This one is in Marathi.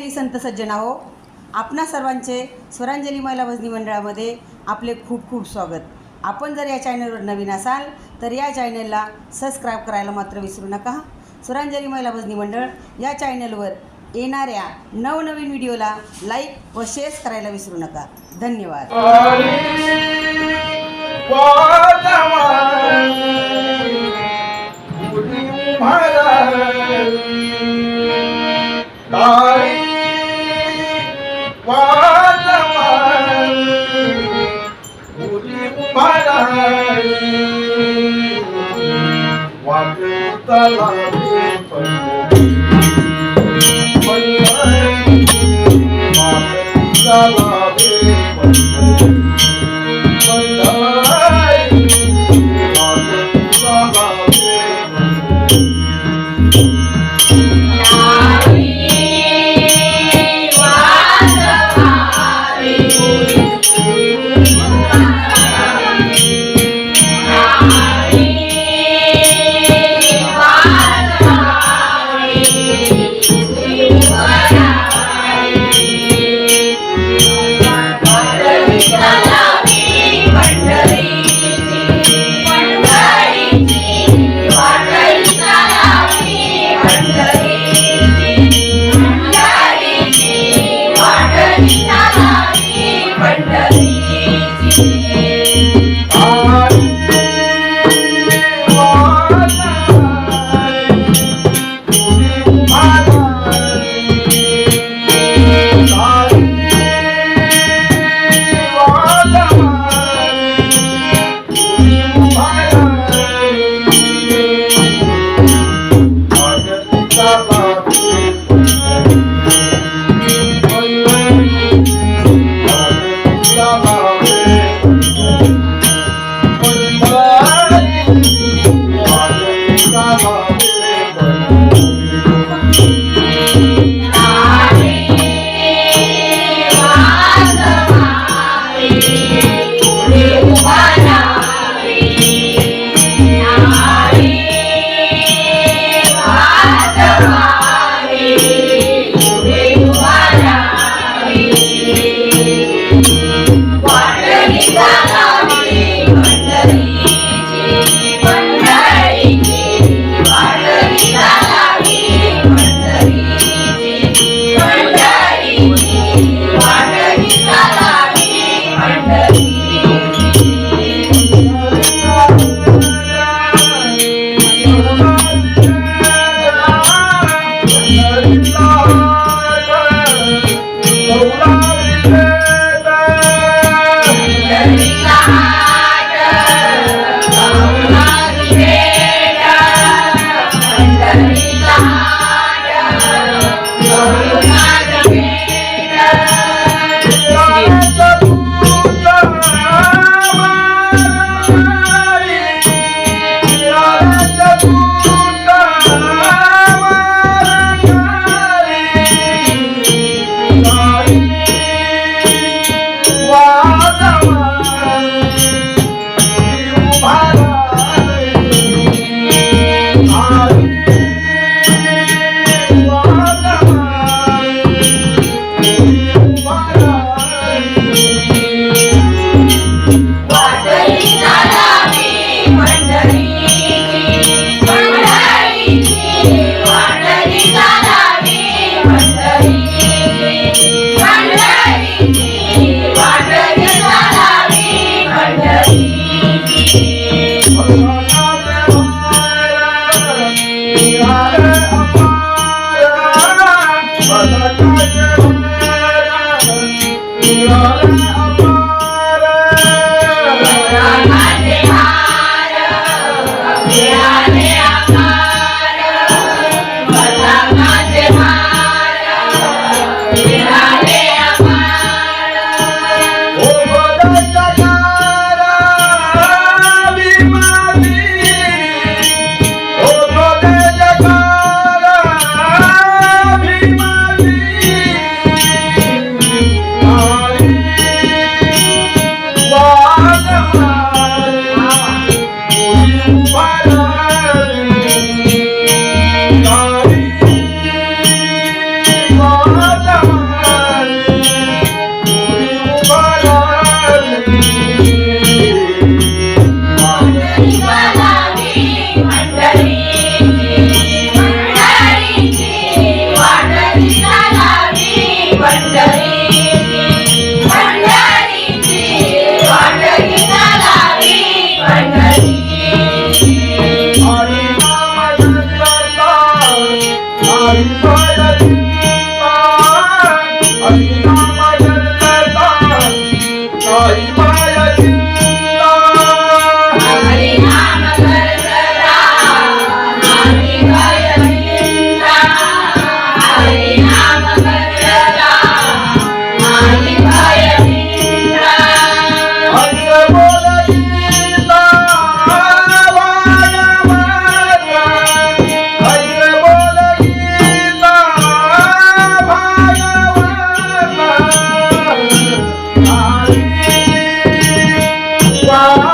माहेरी संत सज्जन आहो. आपणा सर्वांचे स्वरांजली महिला भजनी मंडळामध्ये आपले खूप खूप स्वागत. आपण जर या चॅनलवर नवीन असाल तर या चॅनलला सबस्क्राईब करायला मात्र विसरू नका. स्वरांजली महिला भजनी मंडळ या चॅनलवर येणाऱ्या नवनवीन व्हिडिओला लाईक व शेअर करायला विसरू नका. धन्यवाद. Bye. Bye.